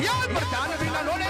Y Albertano Villalone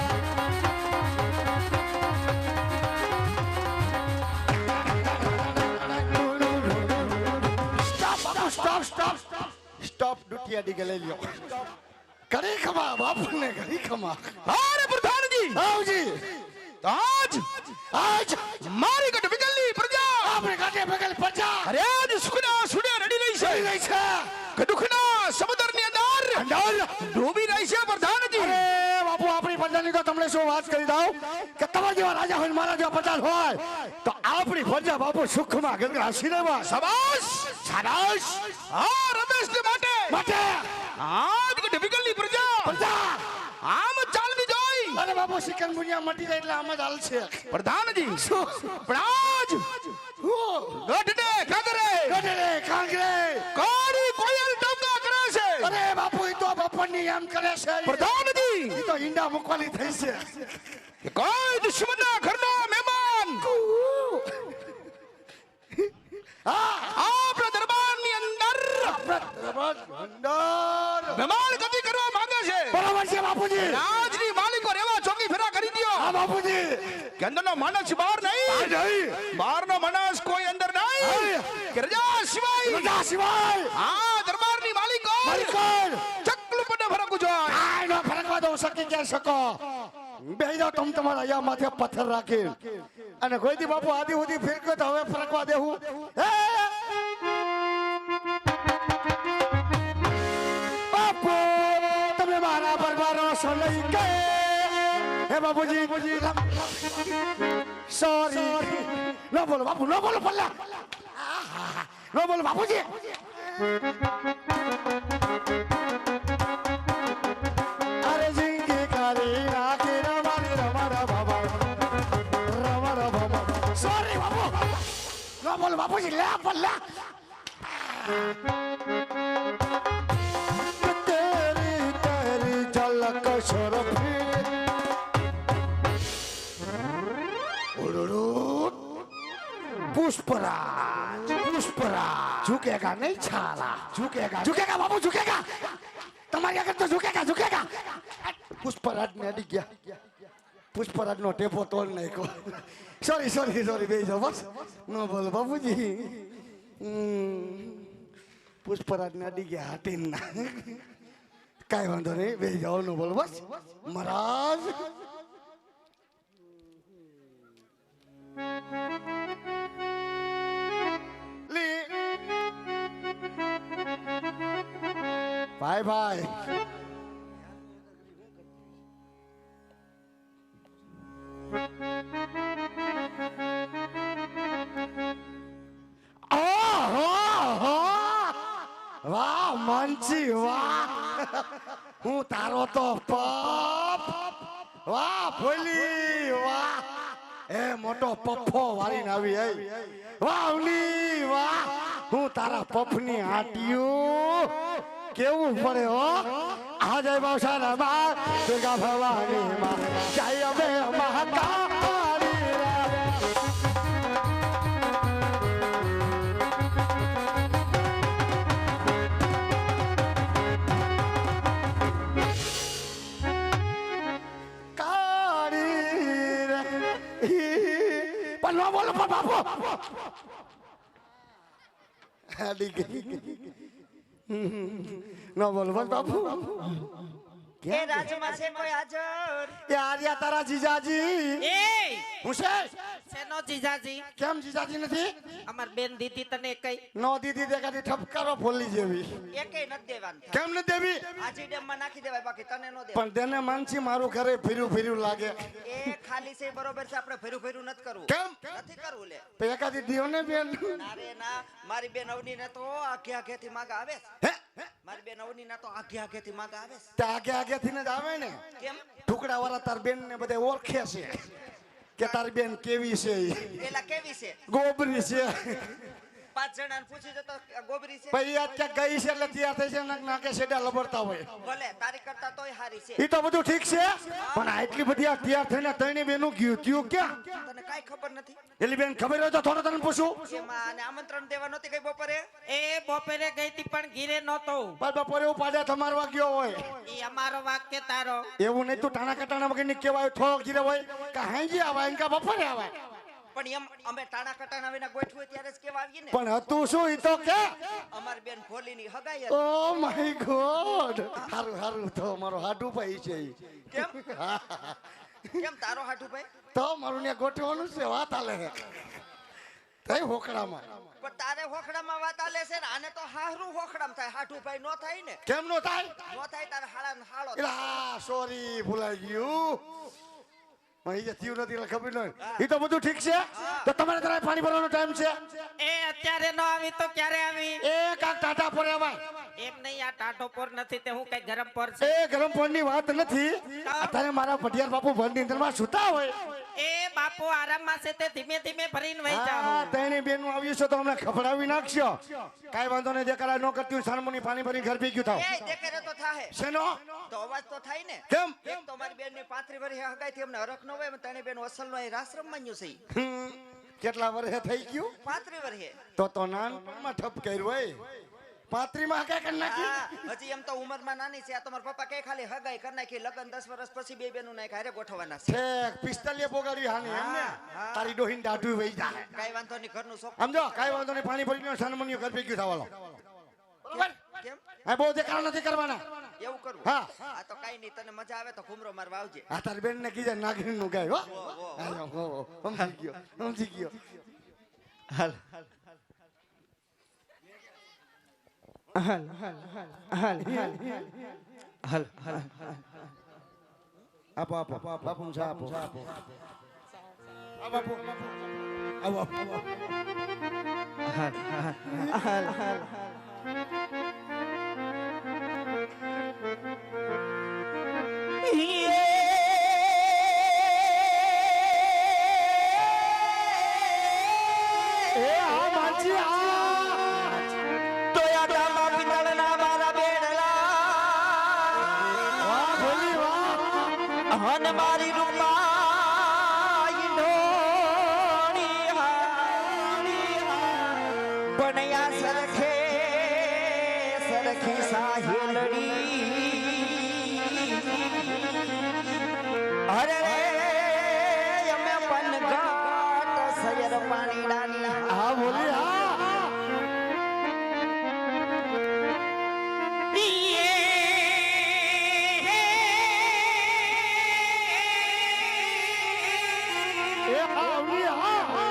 સ્ટોપ ડુટિયા ડી ગલે લ્યો કરી ખમા બાપુ ને કરી ખમા અરે પ્રધાનજી આવજી આજ આજ મારી ગઢ વિકલની પ્રજા આપણે કાટે બગલ પજા અરે આજ સુખના સુડે રડી રહી છે ગઈ છે ગડુખના સમુદ્રની અંદર અંડાલ ડૂબી રહી છે પ્રધાનજી અરે બાપુ આપણી પ્રજાની તો તમને શું વાત કરી દઉં કે તમારા જેવા રાજા હોય મારા જેવા પ્રજા હોય તો આપણી પ્રજા બાપુ સુખમાં ગંગા હસીનેમાં સબાસ માટે માટે આજ ગઢ વિકલની પ્રજા. પ્રજા! આમ ચાલવી જોઈ. અને બાપુ સિકન મુનિયા મટી જાય એટલે આમ જ હાલશે પ્રધાનજી પણ આજ ગઢને કાદરે ગઢરે કાંગરે કોરી કોયલ ટપકા કરે છે. અરે બાપુ ઈ તો બપોરની એમ કરે છે. પ્રધાનજી! ઈ તો ઈંડા મૂકવાની થઈ છે. કોઈ દુશ્મનના ઘરનો મહેમાન હા! મહેમાન ગતિ કરવા માંગે છે. બરાબર છે બાપુજી. રાજની માલિકો રેવા ચોકી ફેરા કરી દ્યો. હા બાપુજી. કે અંદરનો માણસ બહાર આ નહીં. બહારનો માણસ કોઈ અંદર નહીં. નહીં. કે રજા સિવાય. રજા સિવાય. આ દરબારની માલિકો. માલિકોર ચકલું પડે ફરક જોઈએ. આ નો ફરકવા દો સકી શકો તમ તમારા અહીંયા માથે પથ્થર રાખી અને કોઈ દી બાપુ આદિ સુધી ફેરક્યો તો હવે ફરકવા દેવું. ભરોસો નહીં કે હે બાપુજી સોરી ન બોલો બાપુ ન બોલો પલ્લા ન બોલો બાપુજી અરે જિંદગી કરી નાખી રમારી રમારા બાબા રમારા બાબા સોરી બાપુ ન બોલ બાપુજી લે પલ્લા પુષ્પરાજ પુષ્પરાજ. ઝુકેગા નહીં છાલા. ઝુકેગા. ઝુકેગા બાબુ ઝુકેગા. તમારી આગળ તો ઝુકેગા ઝુકેગા. પુષ્પરાજ ને અડી ગયા. પુષ્પરાજ નો ટેપો તોડ નાખ્યો. સોરી સોરી સોરી બે જાઓ બસ. ન બોલ હમ. પુષ્પરાજ ને અડી ગયા હાટીન. ના કાંઈ વાંધો નહીં બે જાઓ નો બોલ બસ. મહારાજ. લી. ભાઈ ભાઈ! વાહ માનસી હું તારો તો પપ. વાહ, ભોલી, વાહ. એ મોટો પપ્પો વાળીને આવી વાહ ઉલી વાહ, હું તારા પફની આટિયું કેવું પડે, હો? આ જય બાવસાના બા દુર્ગા ભવાની માં. જય અમે મહાકાળી. પણ ન બોલો, પણ બાપુ. હાલી ગઈ ન બોલો પણ બાપુ એ રાજમાં છે કોઈ હાજર? એ આર્યા તારા જીજાજી. એ! હું છે? શેનો જીજાજી? કેમ જીજાજી નથી? અમાર બેન દીદી તને કઈ? નો દીદી દેખાતી ઠપકારો ફોલી જેવી. એકેય ન દેવાન કેમ ન દેવી? આજી ડેમમાં નાખી દેવાય બાકી તને નો દે પણ તેને માનસી મારું ઘરે ફેરુ ફેર્યું લાગે. એ ખાલી છે બરોબર છે આપણે ફેર્યું ફેરું નથી કરવું. કેમ? નથી કરવું લે. તો એકાદી દિયો ને બેન. ના રે ના. મારી બેન અવની ને તો આખે આખે થી માગ આવે હે? મારી બેન અવની ના તો આગે આગે થી માગ આવે તે આગે આગે થી જ આવે ને? કેમ? ટુકડા વાળા તાર બેન ને બધે ઓળખે છે. કે તારી બેન કેવી છે. પેલા કેવી છે? ગોબરી છે. પાંચ જણાને પૂછી જતો ગોબરી છે. ભાઈ આજ ક્યાંક ગઈ છે એટલે તૈયાર થઈ છે નાકે સેડા લબડતા હોય. ભલે તારી કરતા તોય હારી છે. એ તો બધું ઠીક છે પણ આટલી બધી આ તૈયાર થઈને ત્રણે બેનું ગયું ત્યું ક્યાં? તને કાઈ ખબર નથી? એલી બેન ખબર હોય તો થોડો તને પૂછું. એમાં આને આમંત્રણ દેવા નહોતી ગઈ બપોરે? એ બપોરે ગઈ હતી પણ ઘીરે નહોતો. પણ બપોરે એવું પાડ્યા તમારવા ગયો હોય. એ અમારો વાક કે તારો. એવું નહીં તું ટાણા કટાણા વગરની કેવાય થોડો ગીરે હોય. કે હાંજી આવાય ને બપોરે આવાય? પણ એમ અમે તાણા કટાણા વિના ગોઠવું ત્યારે જ કેવા આવીએ ને. પણ હતું શું ઈ તો કે? અમારી બેન ભોલી ની હગાઈ ઓ માય ગોડ. હારું હારું તો અમારો હાડુ ભાઈ છે ઈ. કેમ? કેમ તારો હાડુ ભાઈ? તો મારું ને ગોઠવાનું છે વાત આલે હે. તઈ હોકડામાં પણ તારે હોકડામાં વાત આલે છે ને આને તો હારું હોકડામાં થાય. હાટુ ભાઈ નો થાય ને. કેમ નો થાય? નો થાય તારે હાળા હાળો સોરી ભૂલાઈ ગયું. થયું નથી એટલે ખબર નહીં એ તો બધું ઠીક છે? તો તમારે તારે પાણી ભરવાનો ટાઈમ છે? એ અત્યારે ન આવી તો ક્યારે આવી? એ કાક ટાટા પર આવાય એમ નહીં આ ટાટો પર નથી તે હું કઈ ગરમ પર એ ગરમ પાણીની વાત નથી. અત્યારે મારા પટિયાર બાપુ ભરની અંદરમાં સુતા હોય. એ બાપુ આરામમાં છે તે ધીમે ધીમે ભરીને વહી હા તેની બેન આવ્યું છે તો અમને ખફડાવી નાખશો. કાઈ વાંધો નહીં જે ન કરતી હોય સાનમુની પાણી ભરી ઘર ભેગ્યું થાવ એ દેખરે તો થાહે. શેનો? તો અવાજ તો થાય ને? કેમ? એક તો મારી બેનની પાંત્રી વર્ષે હગાઈ થી અમને હરખ ન હોય તેની બેન અસલ નો રાશ્રમ માન્યું છે. કેટલા વર્ષે થઈ ગયું? પાંત્રી વર્ષે તો તો નાનપણમાં ઠપ કર્યું હોય. પાંત્રીમાં હગાઈ કરી નાખી? હજી એમ તો ઉંમરમાં નાની છે આ તમારા પપ્પા કે ખાલી હગાઈ કરી નાખી લગન દસ વર્ષ પછી બે બેનું નાખ હારે ગોઠવવાના છે. પિસ્તાલીએ પોગાડી હાની એમને તારી ડોહીન દાઢું વહી જાય કઈ વાંધો નહીં ઘરનું શોખ સમજો? કાઈ વાંધો નહીં પાણી ભરી લો સાનમુની ઘર ભેગ્યું થવાલો બરોબર? કેમ? આ બહુ દેખાડો નથી કરવાના. એવું કરવું હા. આ તો કઈ નહીં તને મજા આવે તો ઘુમરો મારવા આવજે. આ તારી બેન ને કીધે નાગરી નું ગાય હો. હાલો, સમજી ગયો સમજી ગયો. હાલ. આપો આપો બાપુ ચા આપો આપો આપો. આવો આવો એ હન મારી એ હા અવની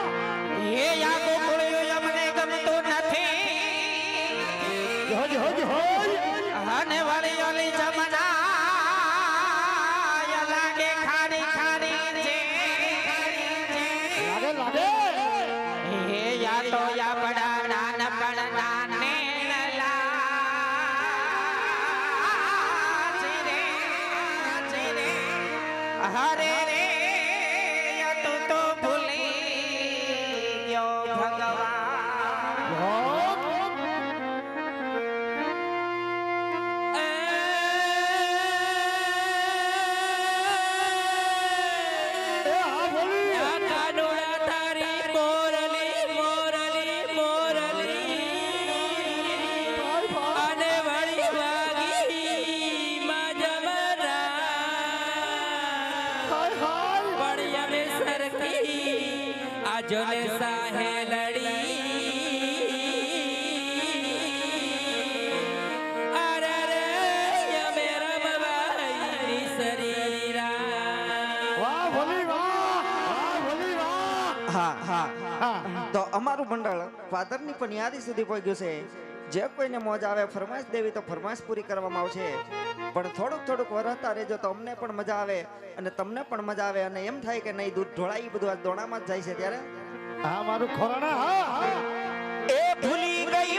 તો અમારું મંડળ ફાધરની પણ યાદી સુધી પહોંચ્યું છે. જે કોઈને મોજ આવે ફરમાશ દેવી તો ફરમાશ પૂરી કરવામાં આવશે. પણ થોડુંક થોડુંક વરસતા રહેજો તો અમને પણ મજા આવે અને તમને પણ મજા આવે અને એમ થાય કે નહીં દૂધ ઢોળાઈ બધું આ દોણામાં જ જાય છે ત્યારે. હા મારું ખોરાણા હા હા. એ ભૂલી ગઈ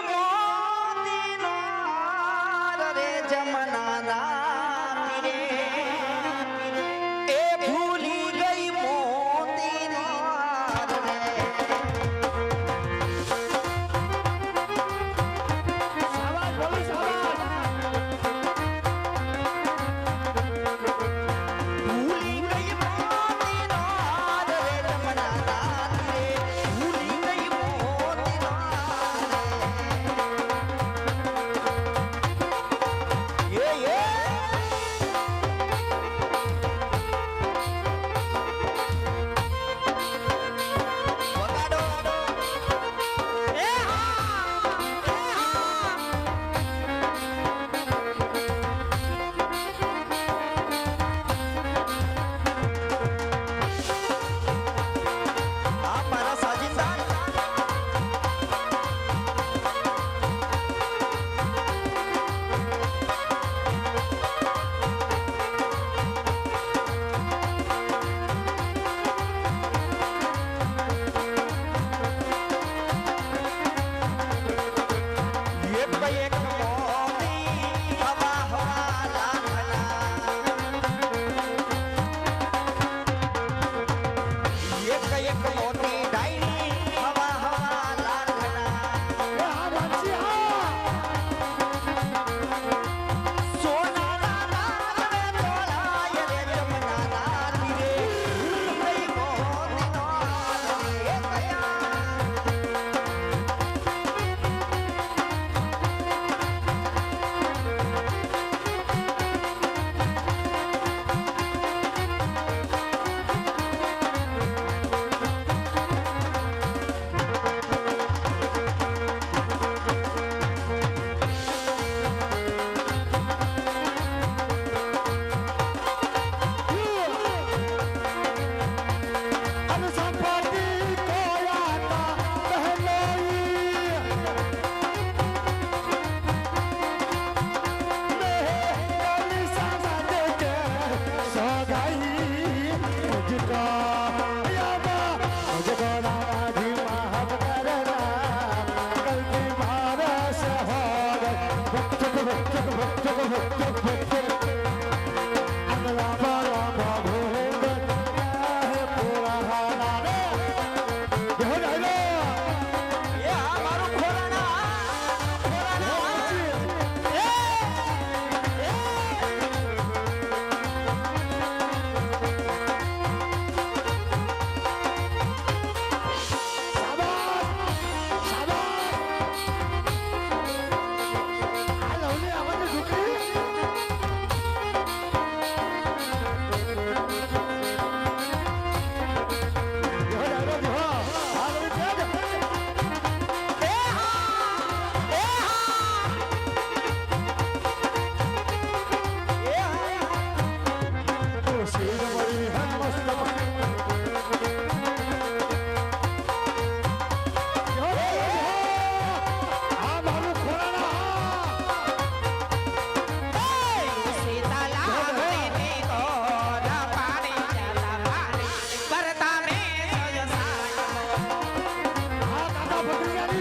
どこへ?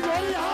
人里